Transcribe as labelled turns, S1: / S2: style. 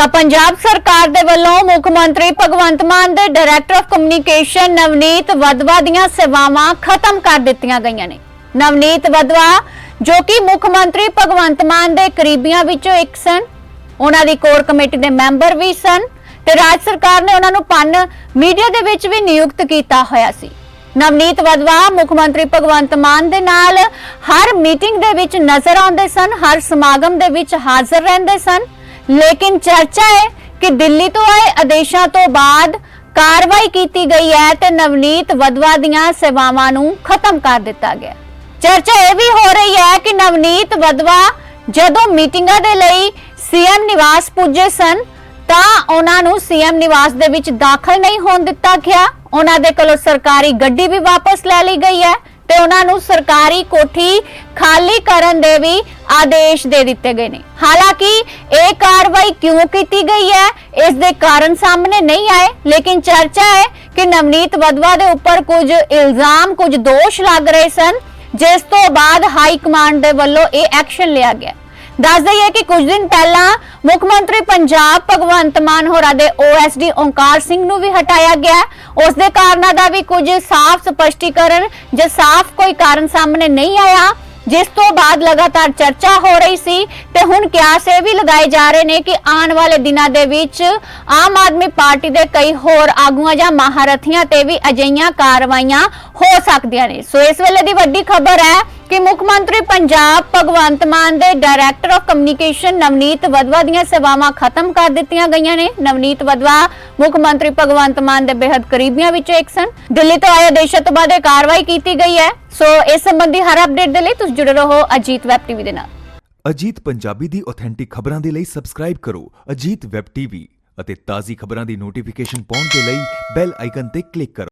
S1: ਤਾਂ ਪੰਜਾਬ ਸਰਕਾਰ ਦੇ ਵੱਲੋਂ ਮੁੱਖ ਮੰਤਰੀ ਭਗਵੰਤ ਮਾਨ ਦੇ director of communication Navneet Wadhwa ਦੀਆਂ ਸੇਵਾਵਾਂ ਖਤਮ ਕਰ ਦਿੱਤੀਆਂ ਗਈਆਂ ਨੇ। ਨਵਨੀਤ ਵਦਵਾ ਜੋ ਕਿ ਮੁੱਖ ਮੰਤਰੀ ਭਗਵੰਤ ਮਾਨ ਦੇ ਕਰੀਬੀਆਂ ਵਿੱਚੋਂ ਇੱਕ ਸਨ। ਉਹਨਾਂ ਦੀ ਕੋਰ ਕਮੇਟੀ ਦੇ ਮੈਂਬਰ ਵੀ ਸਨ ਤੇ ਰਾਜ ਸਰਕਾਰ ਨੇ ਉਹਨਾਂ ਨੂੰ ਪੰਨ ਮੀਡੀਆ ਦੇ ਵਿੱਚ ਵੀ ਨਿਯੁਕਤ ਕੀਤਾ ਹੋਇਆ ਸੀ। ਨਵਨੀਤ ਵਦਵਾ ਮੁੱਖ ਮੰਤਰੀ ਭਗਵੰਤ ਮਾਨ ਦੇ ਨਾਲ ਹਰ ਮੀਟਿੰਗ ਦੇ ਵਿੱਚ ਨਜ਼ਰ ਆਉਂਦੇ ਸਨ, ਹਰ ਸਮਾਗਮ ਦੇ ਵਿੱਚ ਹਾਜ਼ਰ ਰਹਿੰਦੇ ਸਨ। ਲੇਕਿਨ ਚਰਚਾ ਹੈ ਕਿ ਦਿੱਲੀ ਤੋਂ ਆਏ ਆਦੇਸ਼ਾਂ ਤੋਂ ਬਾਅਦ ਕਾਰਵਾਈ ਕੀਤੀ ਗਈ ਹੈ ਤੇ ਨਵਨੀਤ ਵਦਵਾ ਦੀਆਂ ਸੇਵਾਵਾਂ ਨੂੰ ਖਤਮ ਕਰ ਦਿੱਤਾ ਗਿਆ। ਚਰਚਾ ਇਹ ਵੀ ਹੋ ਰਹੀ ਹੈ ਕਿ ਨਵਨੀਤ ਵਦਵਾ ਜਦੋਂ ਮੀਟਿੰਗਾਂ ਦੇ ਲਈ ਸੀਐਮ ਨਿਵਾਸ ਪੁੱਜੇ ਸਨ, ਤਾਂ ਉਹਨਾਂ ਨੂੰ ਸੀਐਮ ਨਿਵਾਸ ਦੇ ਵਿੱਚ ਦਾਖਲ ਨਹੀਂ ਹੋਣ ਦਿੱਤਾ ਗਿਆ। ਉਹਨਾਂ ਦੇ ਕੋਲੋਂ ਸਰਕਾਰੀ ਗੱਡੀ ਵੀ ਵਾਪਸ ਲੈ ਲਈ ਗਈ ਹੈ ਤੇ ਉਹਨਾਂ ਨੂੰ ਸਰਕਾਰੀ ਕੋਠੀ ਖਾਲੀ ਕਰਨ ਦੇ ਵੀ ਆਦੇਸ਼ ਦੇ ਦਿੱਤੇ ਗਏ ਨੇ। ਹਾਲਾਂਕਿ ਕਾਰਵਾਈ ਕਿਉਂ ਕੀਤੀ ਗਈ ਹੈ ਇਸ ਦੇ ਕਾਰਨ ਸਾਹਮਣੇ ਨਹੀਂ ਆਏ ਲੇਕਿਨ ਚਰਚਾ ਹੈ ਕਿ ਨਵਨੀਤ ਵਦਵਾ ਦੇ ਉੱਪਰ ਕੁਝ ਇਲਜ਼ਾਮ ਕੁਝ ਦੋਸ਼ ਲੱਗ ਰਹੇ ਸਨ ਜਿਸ ਤੋਂ ਬਾਅਦ ਹਾਈ ਕਮਾਂਡ ਦੇ ਵੱਲੋਂ ਇਹ ਐਕਸ਼ਨ ਲਿਆ ਗਿਆ ਦੱਸ ਦਈਏ ਕਿ ਕੁਝ ਦਿਨ ਪਹਿਲਾਂ ਮੁੱਖ ਮੰਤਰੀ ਪੰਜਾਬ ਭਗਵੰਤ ਮਾਨ ਹੋਰਾਂ ਦੇ ਓਐਸਡੀ ਓਂਕਾਰ ਸਿੰਘ ਨੂੰ ਵੀ ਹਟਾਇਆ ਗਿਆ ਉਸ ਦੇ ਕਾਰਨਾਂ ਦਾ ਵੀ ਕੁਝ ਸਾਫ਼ ਸਪਸ਼ਟੀਕਰਨ ਜਾਂ ਸਾਫ਼ ਕੋਈ ਕਾਰਨ ਸਾਹਮਣੇ ਨਹੀਂ ਆਇਆ ਜਿਸ ਤੋਂ ਬਾਅਦ ਲਗਾਤਾਰ ਚਰਚਾ ਹੋ ਰਹੀ ਸੀ ਤੇ ਹੁਣ ਕਿਆਸ ਇਹ ਵੀ ਲਗਾਏ ਜਾ ਰਹੇ ਨੇ ਕਿ ਆਉਣ ਵਾਲੇ ਦਿਨਾਂ ਦੇ ਵਿੱਚ ਆਮ ਆਦਮੀ ਪਾਰਟੀ ਦੇ ਕਈ ਹੋਰ ਆਗੂਆਂ ਜਾਂ ਮਹਾਰਥੀਆਂ ਤੇ ਵੀ ਅਜਿਹੀਆਂ ਕਾਰਵਾਈਆਂ ਹੋ ਸਕਦੀਆਂ ਨੇ। ਸੋ ਇਸ ਵੇਲੇ ਦੀ ਵੱਡੀ ਖਬਰ ਹੈ ਕਿ ਮੁੱਖ ਮੰਤਰੀ ਪੰਜਾਬ ਭਗਵੰਤ ਮਾਨ ਦੇ director of communication Navneet Wadhwa ਦੀਆਂ ਸੇਵਾਵਾਂ ਖਤਮ ਕਰ ਦਿੱਤੀਆਂ ਗਈਆਂ ਨੇ। ਨਵਨੀਤ ਵਦਵਾ ਮੁੱਖ ਮੰਤਰੀ ਭਗਵੰਤ ਮਾਨ ਦੇ ਬੇहद ਕਰੀਬੀਆਂ ਵਿੱਚੋਂ ਇੱਕ ਸਨ। ਦਿੱਲੀ ਤੋਂ ਆਏ ਆਦੇਸ਼ਾਂ ਤੋਂ ਬਾਅਦ ਇਹ ਕਾਰਵਾਈ ਕੀਤੀ ਗਈ ਹੈ। ਸੋ ਇਸ ਸੰਬੰਧੀ ਹਰ ਅਪਡੇਟ ਦੇ ਲਈ ਤੁਸੀਂ ਜੁੜੇ ਰਹੋ ਅਜੀਤ ਵੈਬ ਟੀਵੀ ਦੇ ਨਾਲ।
S2: ਅਜੀਤ ਪੰਜਾਬੀ ਦੀ ਆਥੈਂਟਿਕ ਖਬਰਾਂ ਦੇ ਲਈ ਸਬਸਕ੍ਰਾਈਬ ਕਰੋ ਅਜੀਤ ਵੈਬ ਟੀਵੀ ਅਤੇ ਤਾਜ਼ੀ ਖਬਰਾਂ ਦੀ ਨੋਟੀਫਿਕੇਸ਼ਨ ਪਾਉਣ ਦੇ ਲਈ ਬੈਲ ਆਈਕਨ ਤੇ ਕਲਿੱਕ ਕਰੋ।